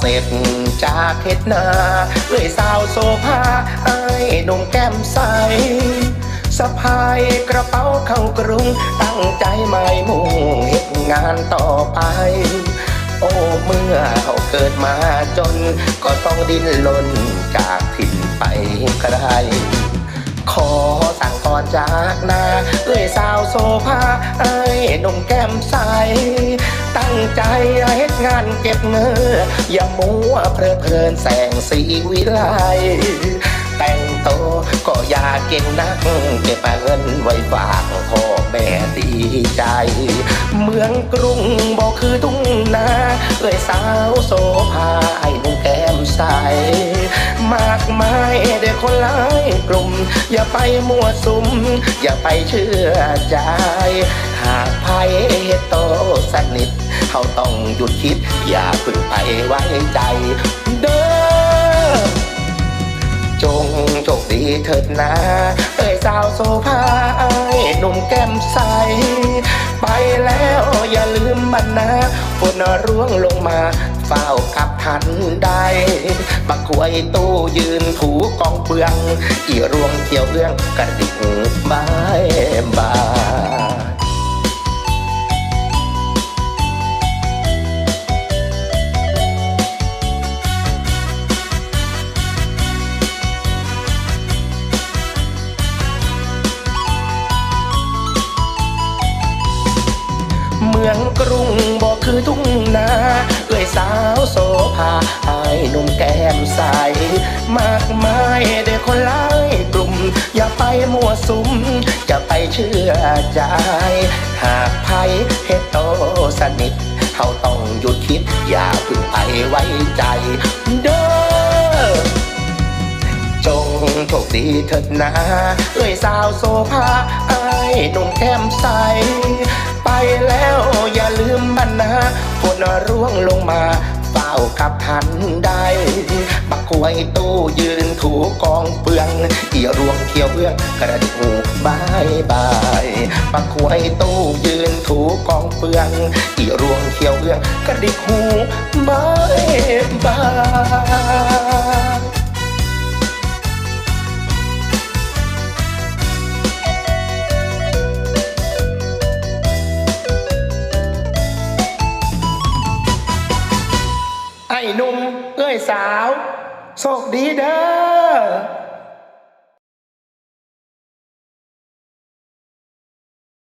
เสร็จจากเฮ็ดนาเอ้ยสาวโซภาไอ้หนุ่มแก้มใสสะพายกระเป๋าเข้ากรุง ตั้งใจไม่มุ่งเฮ็ดงานต่อไป โอ้เมื่อเขาเกิดมาจน ก็ต้องดิ้นรนจากถิ่นไปไกลขอสั่งก่อนจากนาเอ้ยสาวโซภาไอ้หนุ่มแก้มใส ตั้งใจเฮ็ดงานเก็บเงินอย่ามัวเพลิดเพลินแสงสีวิไลแต่งโตก็อย่าเก่งนัก เก็บเงินไว้ฝากพ่อแม่ดีใจ เมืองกรุงบอกคือทุ่งนาเอ้ยสาวโซภาไอ้นุ่มแก้มใสมากมายเด็กคนหลายกลุ่ม อย่าไปมั่วสุม อย่าไปเชื่อใจ หากไพ่เฮ็ดโตสนิท เขาต้องหยุดคิด อย่าพึ่งไปไว้ใจ เด้อจงโชคดีเถิดนะเอ้ยสาวโซภาไอ้หนุ่มแก้มใส ไปแล้วอย่าลืมมันนะฝนร่วงลงมาเฝ้ากับทันได้บักควยตู้ยืนถูกองเปลือง อีรวงเขียวเรื่องกระดิกไม้บา มืองกรุงบอกคือทุ่งนาเอ้ยสาวโซภาไอ้ายหนุ่มแก้มใส มากมายเด็กคนหลายกลุ่ม อย่าไปมั่วสุม จะไปเชื่อใจ หากไพ่เฮ็ดโตสนิทเขาต้องหยุดคิด อย่าพึ่งไปไว้ใจ เด้อจงโชคดีเถิดนะ เอ้ยสาวโซภาไอ้หนุ่มแก้มใส นะฝนร่วงลงมาเฝ้ากับทันได้บักควยตู้ยืนถูกองเปลืองเอี่ยรวงเขียวเบื้องกระดิกหูบายบายบักควยตู้ยืนถูกองเปลืองเอี่ยรวงเขียวเบื้องกระดิกหูบายบาย หนุ่มเอ้ยสาว โชคดีเด้อ